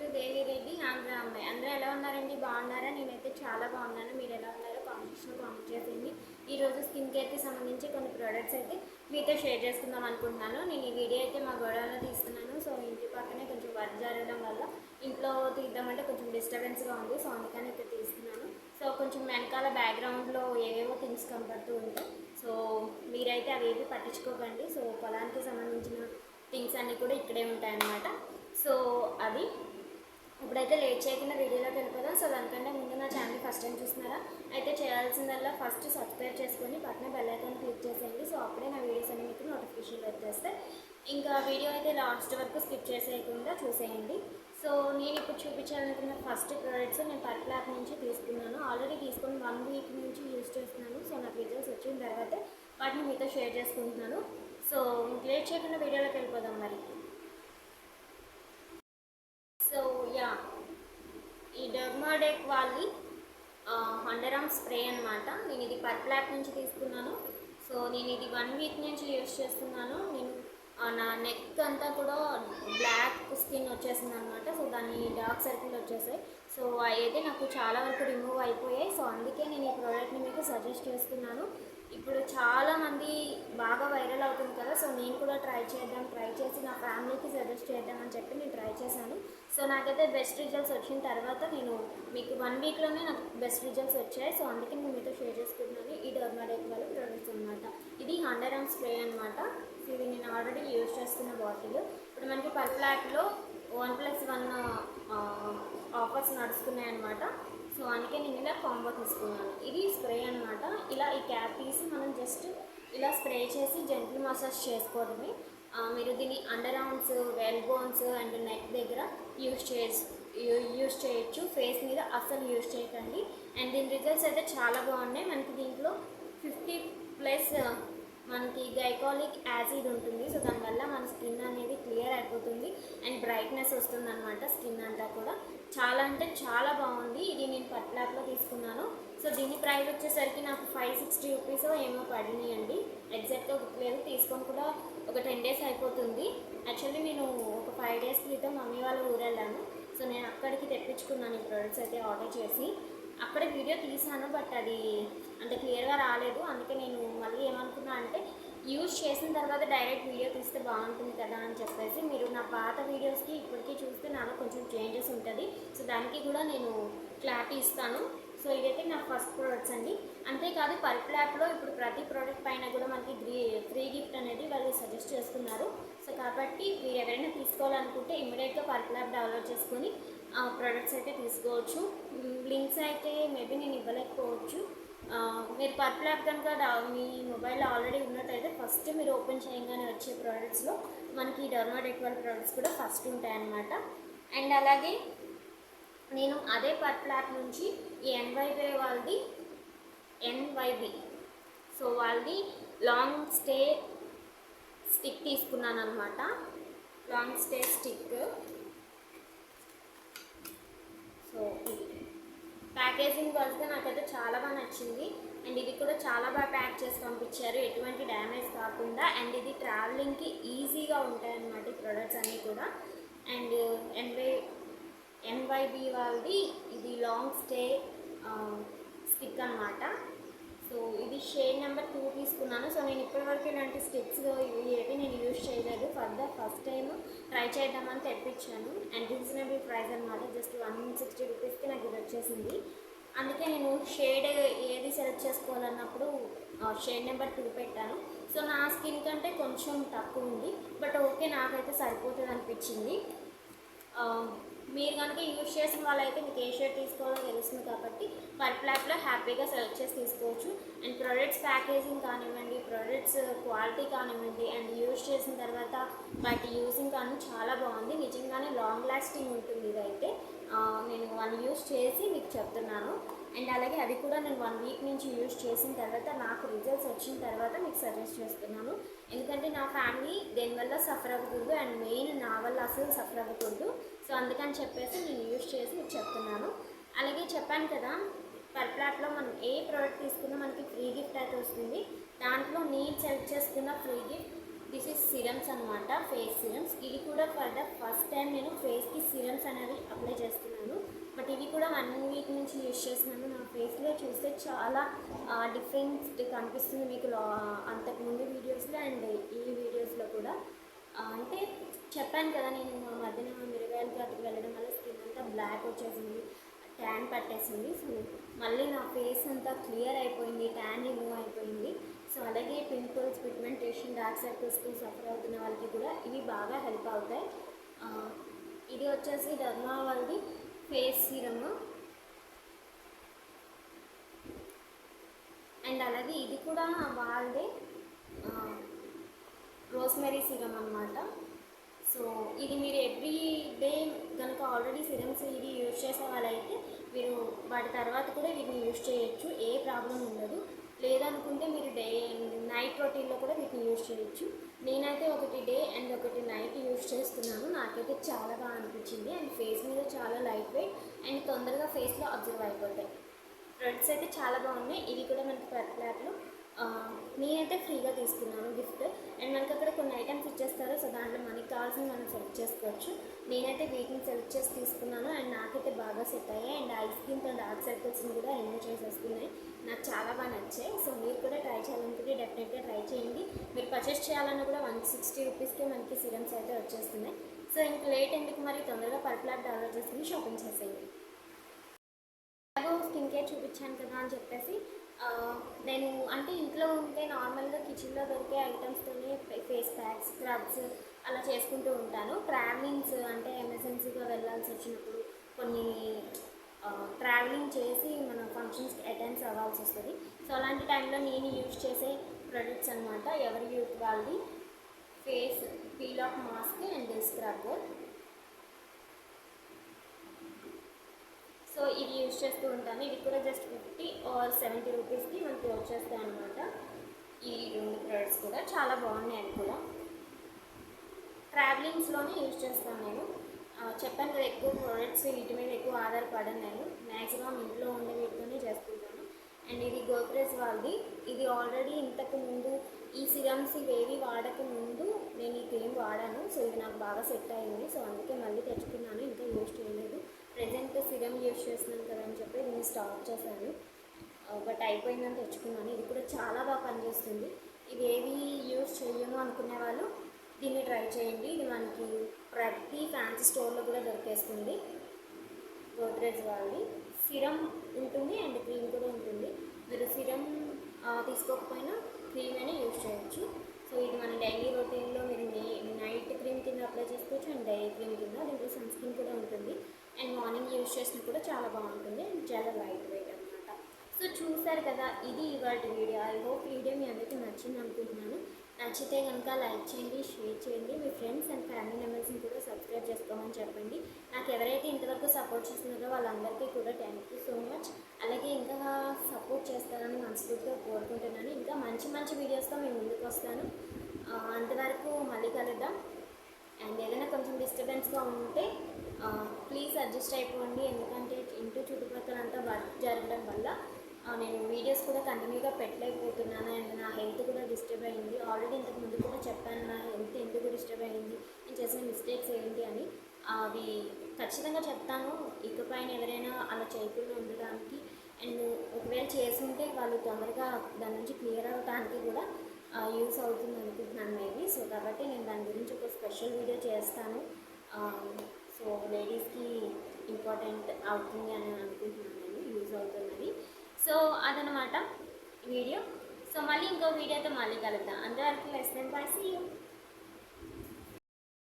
To దేవి రెడ్డి ఆంధ్ర అమ్మాయి. అందరూ ఎలా ఉన్నారండి? బాగున్నారా? నేనైతే చాలా బాగున్నాను. మీరు ఎలా ఉన్నారో కాంపిటీషన్ కామెంట్ చేసేయండి. ఈరోజు స్కిన్ కేర్కి సంబంధించి కొన్ని ప్రోడక్ట్స్ అయితే మీతో షేర్ చేసుకుందాం అనుకుంటున్నాను. నేను ఈ వీడియో అయితే మా గోడలో తీస్తున్నాను. సో ఇంటి పక్కనే కొంచెం వర్క్ జరగడం వల్ల ఇంట్లో తీద్దామంటే కొంచెం డిస్టర్బెన్స్గా ఉంది. సో అందుకని ఇక్కడ తీస్తున్నాను. సో కొంచెం వెనకాల బ్యాక్గ్రౌండ్లో ఏవేవో థింగ్స్ కనపడుతూ ఉంటాయి. సో మీరైతే అవి పట్టించుకోకండి. సో పొలానికి సంబంధించిన థింగ్స్ అన్నీ కూడా ఇక్కడే ఉంటాయన్నమాట. సో అది ఇప్పుడైతే లేట్ చేయకుండా వీడియోలోకి వెళ్ళిపోదాం. సో దానికంటే ముందు నా ఛానల్ ఫస్ట్ టైం చూస్తున్నారా? అయితే చేయాల్సిందల్లా ఫస్ట్ సబ్స్క్రైబ్ చేసుకొని పక్కన బెల్ ఐకాన్ క్లిక్ చేసేయండి. సో అప్పుడే నా వీడియోస్ అన్ని మీకు నోటిఫికేషన్ వచ్చేస్తాయి. ఇంకా వీడియో అయితే లాస్ట్ వరకు స్కిప్ చేసేయకుండా చూసేయండి. సో నేను ఇప్పుడు చూపించాలనుకున్న ఫస్ట్ ప్రోడక్ట్స్ నేను పర్పుల్ యాప్ నుంచి తీసుకున్నాను. ఆల్రెడీ తీసుకొని వన్ వీక్ నుంచి యూజ్ చేస్తున్నాను. సో నాకు రిజల్ట్స్ వచ్చిన తర్వాత వాటిని మీతో షేర్ చేసుకుంటున్నాను. సో లేట్ చేయకుండా వీడియోలోకి వెళ్ళిపోదాం మరి సో యా ఈ డర్మాడెక్ వాళ్ళి హండర్ స్ప్రే అనమాట నేను ఇది పర్పుల్ యాప్ నుంచి తీసుకున్నాను. సో నేను ఇది వన్ వీక్ నుంచి యూస్ చేస్తున్నాను. నేను నా నెక్ అంతా కూడా బ్లాక్ స్కిన్ వచ్చేసింది అనమాట సో దాని డార్క్ సర్కిల్ వచ్చేసాయి. సో అయితే నాకు చాలా వరకు రిమూవ్ అయిపోయాయి. సో అందుకే నేను ఈ ప్రోడక్ట్ని మీకు సజెస్ట్ చేస్తున్నాను. ఇప్పుడు చాలా మంది బాగా వైరల్ అవుతుంది కదా సో నేను కూడా ట్రై చేద్దాం ట్రై చేసి నా ఫ్యామిలీకి సజెస్ట్ చేద్దాం అని చెప్పి నేను ట్రై చేశాను. సో నాకైతే బెస్ట్ రిజల్ట్స్ వచ్చిన తర్వాత నేను మీకు వన్ వీక్లోనే నాకు బెస్ట్ రిజల్ట్స్ వచ్చాయి. సో అందుకే నేను మీతో షేర్ చేసుకుంటున్నాను. ఈ డర్మాడెక్ వాళ్ళ ప్రొడక్ట్స్ అనమాట ఇది హండ్రెడ్ అండ్ స్ప్రే అనమాట ఇది నేను ఆల్రెడీ యూజ్ చేస్తున్న బాటిల్. ఇప్పుడు మనకి పర్పుల్ యాప్లో వన్ ప్లస్ వన్ ఆఫర్స్ నడుస్తున్నాయి అనమాట సో అందుకే నేను ఇలా కాంబో తీసుకున్నాను. ఇది స్ప్రే అనమాట ఇలా ఈ క్యాప్ తీసి మనం జస్ట్ ఇలా స్ప్రే చేసి జెంటల్ మసాజ్ చేసుకోవడమే. మీరు దీన్ని under arms well bones and neck దగ్గర యూస్ చే యూస్ చేయొచ్చు. ఫేస్ మీద అస్సలు యూస్ చేయకండి. అండ్ దీని రిజల్ట్స్ అయితే చాలా బాగున్నాయి. మనకి దీంట్లో ఫిఫ్టీ ప్లస్ మనకి గైకాలిక్ యాసిడ్ ఉంటుంది. సో దానివల్ల మన స్కిన్ అనేది క్లియర్ అయిపోతుంది. అండ్ బ్రైట్నెస్ వస్తుంది అనమాట స్కిన్ అంతా కూడా. చాలా అంటే చాలా బాగుంది. ఇది నేను పట్లాప్లో తీసుకున్నాను. సో దీని ప్రైస్ వచ్చేసరికి నాకు ఫైవ్ సిక్స్టీ రూపీస్ ఏమో పడినాయండి. ఎగ్జాక్ట్గా గుర్తులేదు తీసుకొని కూడా ఒక టెన్ డేస్ అయిపోతుంది. యాక్చువల్లీ నేను ఒక ఫైవ్ డేస్ క్రితం మమ్మీ వాళ్ళ ఊరు వెళ్ళాను. సో నేను అక్కడికి తెప్పించుకున్నాను ఈ ప్రొడక్ట్స్ అయితే ఆర్డర్ చేసి. అక్కడ వీడియో తీసాను బట్ అది అంత క్లియర్గా రాలేదు. అందుకే నేను మళ్ళీ ఏమనుకున్నా అంటే యూజ్ చేసిన తర్వాత డైరెక్ట్ వీడియో తీస్తే బాగుంటుంది కదా అని చెప్పేసి మీరు నా పాత వీడియోస్కి ఇప్పటికీ చూస్తే నాలో కొంచెం చేంజెస్ ఉంటుంది. సో దానికి కూడా నేను క్లారిటీ ఇస్తాను. సో ఇదైతే నా ఫస్ట్ ప్రోడక్ట్స్ అండి. అంతేకాదు పర్పుల్ యాప్లో ఇప్పుడు ప్రతి ప్రోడక్ట్ పైన కూడా మనకి గ్రీ ఫ్రీ గిఫ్ట్ అనేది వాళ్ళు సజెస్ట్ చేస్తున్నారు. సో కాబట్టి మీరు ఎవరైనా తీసుకోవాలనుకుంటే ఇమీడియట్గా పర్పుల్ యాప్ డౌన్లోడ్ చేసుకొని ఆ ప్రోడక్ట్స్ అయితే తీసుకోవచ్చు. లింక్స్ అయితే మేబీ నేను ఇవ్వలేకపోవచ్చు. మీరు పర్పుల్ యాప్ కనుక మీ మొబైల్లో ఆల్రెడీ ఉన్నట్టయితే ఫస్ట్ మీరు ఓపెన్ చేయగానే వచ్చే ప్రోడక్ట్స్లో మనకి డర్మాడెక్వల్ ప్రోడక్ట్స్ కూడా ఫస్ట్ ఉంటాయన్నమాట. అండ్ అలాగే నేను అదే పర్పుల్ యాప్ నుంచి ఈ ఎన్వైబే వాళ్ళది ఎన్వైబి. సో వాళ్ళది లాంగ్ స్టే స్టిక్ తీసుకున్నాను అనమాట లాంగ్ స్టే స్టిక్. సో ఇది. ప్యాకేజింగ్ వస్తే నాకైతే చాలా బాగా నచ్చింది. అండ్ ఇది కూడా చాలా బాగా ప్యాక్ చేసి పంపించారు. ఎటువంటి డ్యామేజ్ కాకుండా అండ్ ఇది ట్రావెలింగ్కి ఈజీగా ఉంటాయన్నమాట ఈ ప్రొడక్ట్స్ అన్నీ కూడా. అండ్ ఎన్వై ఎన్వైబి వాళ్ళది ఇది లాంగ్ స్టే స్టిక్ అన్నమాట. సో ఇది షేడ్ నెంబర్ టూ తీసుకున్నాను. సో నేను ఇప్పటివరకు ఇలాంటి స్టిక్స్ ఇవి నేను యూజ్ చేయలేదు. ఫర్దర్ ఫస్ట్ టైం ట్రై చేద్దామని తెప్పించాను. అండ్ రీజనబుల్ ప్రైస్ అనమాట జస్ట్ వన్ సిక్స్టీ రూపీస్కి నాకు ఇది వచ్చేసింది. అందుకే నేను షేడ్ ఏది సెలెక్ట్ చేసుకోవాలన్నప్పుడు షేడ్ నెంబర్ టూ పెట్టాను. సో నా స్కిన్ కంటే కొంచెం తక్కువ ఉంది. బట్ ఓకే నాకైతే సరిపోతుంది అనిపించింది. మీరు కనుక యూజ్ చేసిన వాళ్ళైతే మీకు ఏ షర్ట్ తీసుకోవాలో తెలుస్తుంది కాబట్టి పర్ప్లాప్లో హ్యాపీగా సెలెక్ట్ చేసి తీసుకోవచ్చు. అండ్ ప్రొడక్ట్స్ ప్యాకేజింగ్ కానివ్వండి ప్రొడక్ట్స్ క్వాలిటీ కానివ్వండి అండ్ యూజ్ చేసిన తర్వాత వాటి యూజింగ్ కానీ చాలా బాగుంది. నిజంగానే లాంగ్ లాస్టింగ్ ఉంటుంది ఇదైతే. నేను వన్ యూజ్ చేసి మీకు చెప్తున్నాను. అండ్ అలాగే అది కూడా నేను వన్ వీక్ నుంచి యూజ్ చేసిన తర్వాత నాకు రిజల్ట్స్ వచ్చిన తర్వాత మీకు సజెస్ట్ చేస్తున్నాను. ఎందుకంటే నా ఫ్యామిలీ దేనివల్ల సఫర్ అవ్వకూడదు అండ్ మెయిన్ నా వల్ల అసలు సఫర్ అవ్వకూడదు. సో అందుకని చెప్పేసి నేను యూజ్ చేసి మీకు చెప్తున్నాను. అలాగే చెప్పాను కదా పర్పుల్ మనం ఏ ప్రోడక్ట్ తీసుకున్నా మనకి ఫ్రీ గిఫ్ట్ అయితే వస్తుంది. దాంట్లో నేను సెలెక్ట్ చేసుకున్న free gift this is serums అనమాట ఫేస్ సిరమ్స్ ఇది కూడా ఫర్ ద ఫస్ట్ టైం నేను ఫేస్కి సిరమ్స్ అనేవి అప్లై చేస్తున్నాను. బట్ ఇవి కూడా వన్ వీక్ నుంచి యూస్ చేస్తున్నాను. నా ఫేస్లో చూస్తే చాలా డిఫరెన్స్ కనిపిస్తుంది మీకు లా- అంతకుముందు వీడియోస్లో అండ్ ఈ వీడియోస్లో కూడా. అంటే చెప్పాను కదా నేను మధ్యన మిరగాయల అక్కడికి వెళ్ళడం వల్ల స్కిన్ అంతా బ్లాక్ వచ్చేసింది ట్యాన్ పట్టేసింది. సో మళ్ళీ నా ఫేస్ అంతా క్లియర్ అయిపోయింది ట్యాన్ రిమూవ్ అయిపోయింది. సో అలాగే పింపుల్స్ పిగ్మెంటేషన్ డార్క్ సర్కిల్స్కి సఫర్ అవుతున్న వాళ్ళకి కూడా ఇవి బాగా హెల్ప్ అవుతాయి. ఇది వచ్చేసి డర్మా వాళ్ళది ఫేస్ సీరమ్. అండ్ అలాగే ఇది కూడా వాళ్ళదే రోస్మెరీ సిరమ్ అనమాట సో ఇది మీరు ఎవ్రీ డే కనుక ఆల్రెడీ సిరమ్స్ ఇది యూజ్ చేసే వాళ్ళైతే మీరు వాటి తర్వాత కూడా వీటిని యూజ్ చేయొచ్చు ఏ ప్రాబ్లం ఉండదు. లేదనుకుంటే మీరు డే నైట్ రొటీన్లో కూడా వీటిని యూజ్ చేయొచ్చు. నేనైతే ఒకటి డే అండ్ ఒకటి నైట్ యూజ్ చేస్తున్నాను. నాకైతే చాలా బాగా అనిపించింది. అండ్ ఫేస్ మీద చాలా లైట్ వెయిట్ అండ్ తొందరగా ఫేస్లో అబ్జర్వ్ అయిపోతాయి. ప్రొడక్ట్స్ అయితే చాలా బాగున్నాయి. ఇవి కూడా మనకి పెట్ నేనైతే ఫ్రీగా తీసుకున్నాను గిఫ్ట్. అండ్ మనకి అక్కడ కొన్ని ఐటమ్స్ ఇచ్చేస్తారు. సో దాంట్లో మనకి కావాల్సింది మనం సెలెక్ట్ చేసుకోవచ్చు. నేనైతే వీటిని సెలెక్ట్ చేసి తీసుకున్నాను. అండ్ నాకైతే బాగా సెట్ అయ్యాయి. అండ్ ఐస్ క్రీమ్తో డార్క్ సర్కిల్స్ని కూడా రిమూవ్ చేసేస్తున్నాయి నాకు చాలా బాగా నచ్చాయి. సో మీరు కూడా ట్రై చేయాలనుకుంటే డెఫినెట్గా ట్రై చేయండి. మీరు పర్చేస్ చేయాలన్నా కూడా వన్ సిక్స్టీ రూపీస్కే మనకి సిరమ్స్ అయితే వచ్చేస్తున్నాయి. సో ఇంక లేట్ ఎందుకు మరి? తొందరగా పర్పులాట్ డౌన్లోడ్ చేసుకుని షాపింగ్ చేసేయండి. స్కిన్ కేర్ చూపించాను కదా అని చెప్పేసి నేను అంటే ఇంట్లో ఉంటే నార్మల్గా కిచెన్లో దొరికే ఐటమ్స్తోనే ఫేస్ ప్యాక్స్ స్క్రబ్స్ అలా చేసుకుంటూ ఉంటాను. ట్రావెలింగ్స్ అంటే ఎమర్జెన్సీగా వెళ్ళాల్సి వచ్చినప్పుడు కొన్ని ట్రావెలింగ్ చేసి మనం ఫంక్షన్స్కి అటెండ్స్ అవ్వాల్సి వస్తుంది. సో అలాంటి టైంలో నేను యూజ్ చేసే ప్రొడక్ట్స్ అనమాట ఎవరి యూత్ వాళ్ళది. Face peel off mask and scrub so ఇది యూజ్ చేస్తూ ఉంటాను. ఇది కూడా జస్ట్ ఫిఫ్టీ ఆర్ సెవెంటీ రూపీస్కి మనకి వచ్చేస్తాయి అనమాట ఈ రెండు ప్రొడక్ట్స్ కూడా చాలా బాగున్నాయి అది కూడా. ట్రావెలింగ్స్లోనే యూజ్ చేస్తాను నేను. చెప్పాను కదా ఎక్కువ ప్రోడక్ట్స్ వీటి మీద ఎక్కువ ఆధారపడను నేను మ్యాక్సిమం ఇంట్లో ఉండే వీటితోనే చేసుకుంటాను. అండ్ ఇది గోద్రేజ్ వాళ్ళది. ఇది ఆల్రెడీ ఇంతకు ముందు ఈ సిరమ్స్ ఇవేవి వాడక ముందు నేను ఈ క్రీమ్ వాడాను. సో ఇది నాకు బాగా సెట్ అయింది. సో అందుకే మళ్ళీ తెచ్చుకున్నాను. ఇంకా యూజ్ చేయలేదు. ప్రజెంట్ సిరమ్ యూజ్ చేస్తున్నాను కదా అని చెప్పి దీన్ని స్టాప్ చేశాను. బట్ అయిపోయిందని తెచ్చుకున్నాను. ఇది కూడా చాలా బాగా పనిచేస్తుంది. ఇది ఏవి యూజ్ చేయను అనుకునే వాళ్ళు దీన్ని ట్రై చేయండి. ఇది మనకి ప్రతి ఫ్యాన్సీ స్టోర్లో కూడా దొరికేస్తుంది. గోద్రేజ్ వాళ్ళది. సిరం ఉంటుంది అండ్ క్రీమ్ కూడా ఉంటుంది. మీరు సిరం తీసుకోకపోయినా క్రీమ్ అయినా యూజ్ చేయొచ్చు. సో ఇది మన డైలీ రొటీన్లో మీరు నైట్ క్రీమ్ కింద అప్లై చేసుకోవచ్చు అండ్ డే క్రీమ్ కింద. దీంట్లో సన్ స్క్రీన్ కూడా ఉంటుంది. అండ్ మార్నింగ్ యూజ్ చేసినా కూడా చాలా బాగుంటుంది అండ్ చాలా లైట్ వెయిట్ అనమాట సో చూసారు కదా ఇది ఇవాటి వీడియో. ఐ హోప్ వీడియో మీ అందరికీ నచ్చింది అనుకుంటున్నాను. నచ్చితే కనుక లైక్ చేయండి షేర్ చేయండి. మీ ఫ్రెండ్స్ అండ్ ఫ్యామిలీ మెంబర్స్ని కూడా సబ్స్క్రైబ్ చేసుకోమని చెప్పండి. నాకు ఎవరైతే ఇంతవరకు సపోర్ట్ చేస్తున్నారో వాళ్ళందరికీ కూడా థ్యాంక్ యూ సో మచ్ అలాగే ఇంకా సపోర్ట్ చేస్తారని మనస్ఫూర్తిగా కోరుకుంటున్నాను. ఇంకా మంచి మంచి వీడియోస్తో మేము ముందుకు వస్తాను. అంతవరకు మళ్ళీ కలుద్దాం. అండ్ ఏదైనా కొంచెం డిస్టర్బెన్స్గా ఉంటే ప్లీజ్ అడ్జస్ట్ అయిపోండి. ఎందుకంటే ఇంటి చుట్టుపక్కల అంతా వర్క్ జరగడం వల్ల నేను వీడియోస్ కూడా కంటిన్యూగా పెట్టలేకపోతున్నాను. అండ్ నా హెల్త్ కూడా డిస్టర్బ్ అయింది. ఆల్రెడీ ఇంతకు ముందు కూడా చెప్పాను నా హెల్త్ ఎందుకు డిస్టర్బ్ అయింది నేను చేసిన మిస్టేక్స్ ఏంటి అని అవి ఖచ్చితంగా చెప్తాను. ఇకపైన ఎవరైనా అలా చేయకుండా ఉండడానికి అండ్ ఒకవేళ చేసుంటే వాళ్ళు తొందరగా దాని నుంచి క్లియర్ అవ్వడానికి కూడా యూస్ అవుతుంది అనుకుంటున్నాను మేబీ. సో కాబట్టి నేను దాని గురించి ఒక స్పెషల్ వీడియో చేస్తాను. సో లేడీస్కి ఇంపార్టెంట్ అవుతుంది అని అనుకుంటున్నాను నేను యూజ్ అవుతున్నది. సో అదనమాట వీడియో. సో మళ్ళీ ఇంకో వీడియోతో మళ్ళీ కలుద్దాం. అంతవరకు less than bye see you